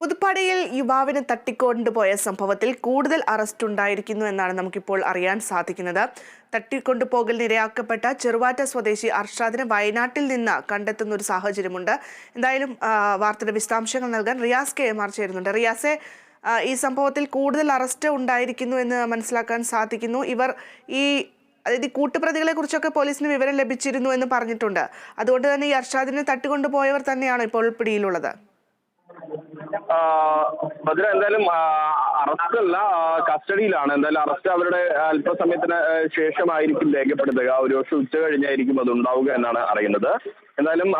പുതുപ്പാടിയിൽ യുവാവിനെ തട്ടിക്കൊണ്ടുപോയ സംഭവത്തിൽ കൂടുതൽ അറസ്റ്റ് ഉണ്ടായിരിക്കുന്നു എന്നാണ് നമുക്കിപ്പോൾ അറിയാൻ സാധിക്കുന്നത്. തട്ടിക്കൊണ്ടുപോകൽ നിരയാക്കപ്പെട്ട ചെറുവാറ്റ സ്വദേശി അർഷാദിനെ വയനാട്ടിൽ നിന്ന് കണ്ടെത്തുന്ന ഒരു സാഹചര്യമുണ്ട്. എന്തായാലും വാർത്തയുടെ വിശദാംശങ്ങൾ നൽകാൻ റിയാസ് കെ. എം. ആർ ചേരുന്നുണ്ട്. റിയാസെ ഈ സംഭവത്തിൽ കൂടുതൽ അറസ്റ്റ് ഉണ്ടായിരിക്കുന്നു എന്ന് മനസ്സിലാക്കാൻ സാധിക്കുന്നു. ഇവർ ഈ അതായത് കൂട്ടുപ്രതികളെ കുറിച്ചൊക്കെ പോലീസിന് വിവരം ലഭിച്ചിരുന്നു എന്ന് പറഞ്ഞിട്ടുണ്ട്. അതുകൊണ്ട് തന്നെ ഈ അർഷാദിനെ തട്ടിക്കൊണ്ടുപോയവർ തന്നെയാണ് ഇപ്പോൾ പിടിയിലുള്ളത്. ഭദ്ര എന്തായാലും അറസ്റ്റ് അല്ല കസ്റ്റഡിയിലാണ്. എന്തായാലും അറസ്റ്റ് അവരുടെ അല്പസമയത്തിന് ശേഷമായിരിക്കും രേഖപ്പെടുത്തുക. ഒരു പക്ഷെ ഉച്ച കഴിഞ്ഞായിരിക്കും അത് ഉണ്ടാവുക എന്നാണ് അറിയുന്നത്. എന്തായാലും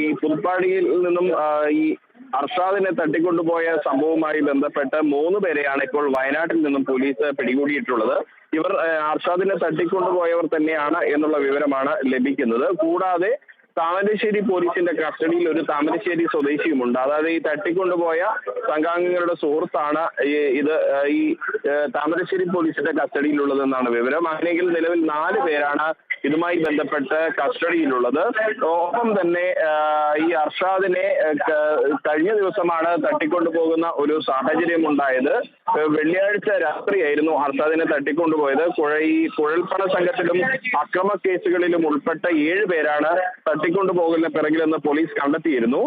ഈ പുൽപ്പാടിയിൽ നിന്നും ഈ അർഷാദിനെ തട്ടിക്കൊണ്ടുപോയ സംഭവവുമായി ബന്ധപ്പെട്ട് മൂന്ന് പേരെയാണ് ഇപ്പോൾ വയനാട്ടിൽ നിന്നും പോലീസ് പിടികൂടിയിട്ടുള്ളത്. ഇവർ അർഷാദിനെ തട്ടിക്കൊണ്ടുപോയവർ തന്നെയാണ് എന്നുള്ള വിവരമാണ് ലഭിക്കുന്നത്. കൂടാതെ താമരശ്ശേരി പോലീസിന്റെ കസ്റ്റഡിയിൽ ഒരു താമരശ്ശേരി സ്വദേശിയുമുണ്ട്. അതായത് ഈ തട്ടിക്കൊണ്ടുപോയ സംഘാംഗങ്ങളുടെ സുഹൃത്താണ് ഇത് ഈ താമരശ്ശേരി പോലീസിന്റെ കസ്റ്റഡിയിലുള്ളതെന്നാണ് വിവരം. അങ്ങനെയെങ്കിൽ നിലവിൽ നാല് പേരാണ് ഇതുമായി ബന്ധപ്പെട്ട് കസ്റ്റഡിയിലുള്ളത്. ഒപ്പം തന്നെ ഈ അർഷാദിനെ കഴിഞ്ഞ ദിവസമാണ് തട്ടിക്കൊണ്ടുപോകുന്ന ഒരു സാഹചര്യം ഉണ്ടായത് വെള്ളിയാഴ്ച രാത്രിയായിരുന്നു അർഷാദിനെ തട്ടിക്കൊണ്ടുപോയത്. കുഴ ഈ കുഴൽപ്പണ സംഘത്തിലും അക്രമ കേസുകളിലും ഉൾപ്പെട്ട ഏഴ് പേരാണ് തട്ടിക്കൊണ്ടുപോകലിന് പിറകിലെന്ന് പോലീസ് കണ്ടെത്തിയിരുന്നു.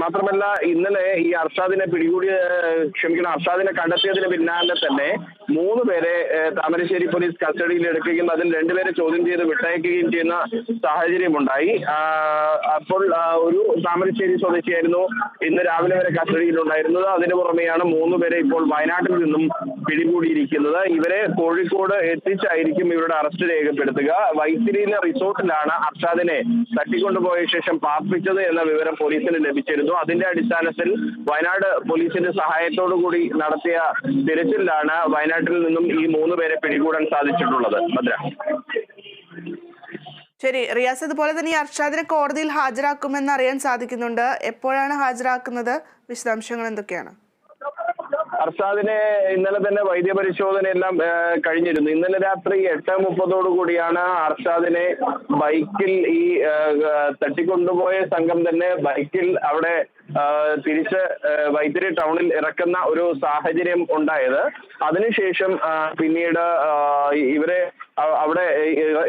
മാത്രമല്ല ഇന്നലെ ഈ അർഷാദിനെ പിടികൂടിയ ക്ഷമിക്കണം അർഷാദിനെ കണ്ടെത്തിയതിന് പിന്നാലെ തന്നെ മൂന്ന് പേരെ താമരശ്ശേരി പോലീസ് കസ്റ്റഡിയിൽ എടുക്കുകയും അതിൽ രണ്ടുപേരെ ചോദ്യം ചെയ്ത് വിട്ടയക്കുകയും ചെയ്യുന്ന സാഹചര്യമുണ്ടായി അപ്പോൾ ഒരു താമരശ്ശേരി സ്വദേശിയായിരുന്നു ഇന്ന് രാവിലെ വരെ കസ്റ്റഡിയിലുണ്ടായിരുന്നത് അതിനു പുറമെയാണ് മൂന്ന് പേരെ ഇപ്പോൾ വയനാട്ടിൽ നിന്നും പിടികൂടിയിരിക്കുന്നത്. ഇവരെ കോഴിക്കോട് എത്തിച്ചായിരിക്കും ഇവരുടെ അറസ്റ്റ് രേഖപ്പെടുത്തുക. വൈത്തിരിയിലെ റിസോർട്ടിലാണ് അർഷാദിനെ തട്ടിക്കൊണ്ടുപോയ ശേഷം പാർപ്പിച്ചത് എന്ന വിവരം പോലീസിന് ലഭിച്ചിരുന്നു. അതിന്റെ അടിസ്ഥാനത്തിൽ വയനാട് പോലീസിന്റെ സഹായത്തോടു കൂടി നടത്തിയ തിരച്ചിലാണ് വയനാട്ടിൽ നിന്നും ഈ മൂന്ന് പേരെ പിടികൂടാൻ സാധിച്ചിട്ടുള്ളത്. ഭദ്ര. ശരി റിയാസ് അതുപോലെ തന്നെ ഈ അർഷാദിനെ കോടതിയിൽ ഹാജരാക്കുമെന്ന് അറിയാൻ സാധിക്കുന്നുണ്ട്. എപ്പോഴാണ് ഹാജരാക്കുന്നത്? വിശദാംശങ്ങൾ എന്തൊക്കെയാണ്? അർഷാദിനെ ഇന്നലെ തന്നെ വൈദ്യപരിശോധന എല്ലാം കഴിഞ്ഞിരുന്നു. ഇന്നലെ രാത്രി എട്ട് മുപ്പതോടു കൂടിയാണ് അർഷാദിനെ ബൈക്കിൽ ഈ തട്ടിക്കൊണ്ടുപോയ സംഘം തന്നെ ബൈക്കിൽ അവിടെ തിരിച്ച് വൈത്തിരി ടൗണിൽ ഇറക്കുന്ന ഒരു സാഹചര്യം ഉണ്ടായത്. അതിനുശേഷം പിന്നീട് ഇവരെ അവിടെ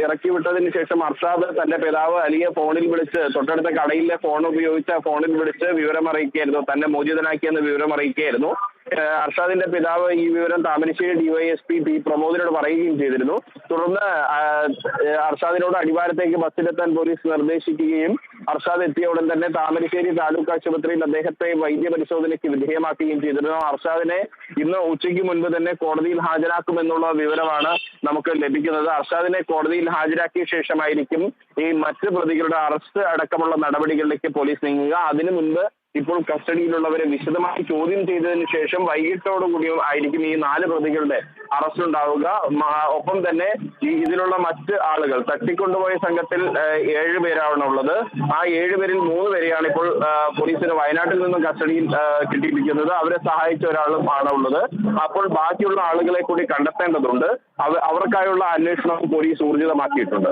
ഇറക്കി വിട്ടതിന് ശേഷം അർഷാദ് തന്റെ പിതാവ് അലിയെ ഫോണിൽ വിളിച്ച് തൊട്ടടുത്ത കടയിലെ ഫോൺ ഉപയോഗിച്ച ഫോണിൽ വിളിച്ച് വിവരം അറിയിക്കുകയായിരുന്നു തന്നെ മോചിതനാക്കിയെന്ന് വിവരം അറിയിക്കുകയായിരുന്നു അർഷാദിന്റെ പിതാവ് ഈ വിവരം താമരശ്ശേരി ഡിവൈഎസ്പി പി പ്രമോദിനോട് പറയുകയും ചെയ്തിരുന്നു. തുടർന്ന് അർഷാദിനോട് അടിവാരത്തേക്ക് ബസ്സിലെത്താൻ പോലീസ് നിർദ്ദേശിക്കുകയും അർഷാദ് എത്തിയ ഉടൻ തന്നെ താമരശ്ശേരി താലൂക്ക് ആശുപത്രിയിൽ അദ്ദേഹത്തെ വൈദ്യപരിശോധനയ്ക്ക് വിധേയമാക്കുകയും ചെയ്തിരുന്നു. അർഷാദിനെ ഇന്ന് ഉച്ചയ്ക്ക് മുൻപ് തന്നെ കോടതിയിൽ ഹാജരാക്കുമെന്നുള്ള വിവരമാണ് നമുക്ക് ലഭിക്കുന്നത്. അർഷാദിനെ കോടതിയിൽ ഹാജരാക്കിയ ശേഷമായിരിക്കും ഈ മറ്റ് പ്രതികളുടെ അറസ്റ്റ് അടക്കമുള്ള നടപടികളിലേക്ക് പോലീസ് നീങ്ങുക. അതിനു മുൻപ് ഇപ്പോൾ കസ്റ്റഡിയിലുള്ളവരെ വിശദമായി ചോദ്യം ചെയ്തതിന് ശേഷം വൈകിട്ടോടുകൂടി ആയിരിക്കും ഈ നാല് പ്രതികളുടെ അറസ്റ്റ് ഉണ്ടാവുക. ഒപ്പം തന്നെ ഇതിലുള്ള മറ്റ് ആളുകൾ തട്ടിക്കൊണ്ടുപോയ സംഘത്തിൽ ഏഴ് ഉള്ളത്. ആ ഏഴ് പേരിൽ മൂന്ന് പേരെയാണ് ഇപ്പോൾ പോലീസിന് വയനാട്ടിൽ നിന്നും കസ്റ്റഡിയിൽ കിട്ടിയിരിക്കുന്നത്. അവരെ സഹായിച്ച ഒരാളും ആണ് ഉള്ളത്. അപ്പോൾ ബാക്കിയുള്ള ആളുകളെ കൂടി കണ്ടെത്തേണ്ടതുണ്ട്. അവർക്കായുള്ള അന്വേഷണം പോലീസ് ഊർജിതമാക്കിയിട്ടുണ്ട്.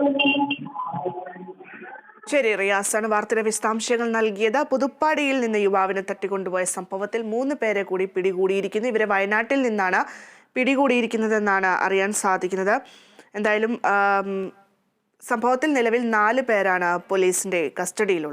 ശരി റിയാസാണ് വാർത്തയുടെ വിശദാംശങ്ങൾ നൽകിയത്. പുതുപ്പാടിയിൽ നിന്ന് യുവാവിനെ തട്ടിക്കൊണ്ടുപോയ സംഭവത്തിൽ മൂന്ന് പേരെ കൂടി പിടികൂടിയിരിക്കുന്നു. ഇവരെ വയനാട്ടിൽ നിന്നാണ് പിടികൂടിയിരിക്കുന്നതെന്നാണ് അറിയാൻ സാധിക്കുന്നത്. എന്തായാലും സംഭവത്തിൽ നിലവിൽ നാല് പേരാണ് പോലീസിന്റെ കസ്റ്റഡിയിലുള്ളത്.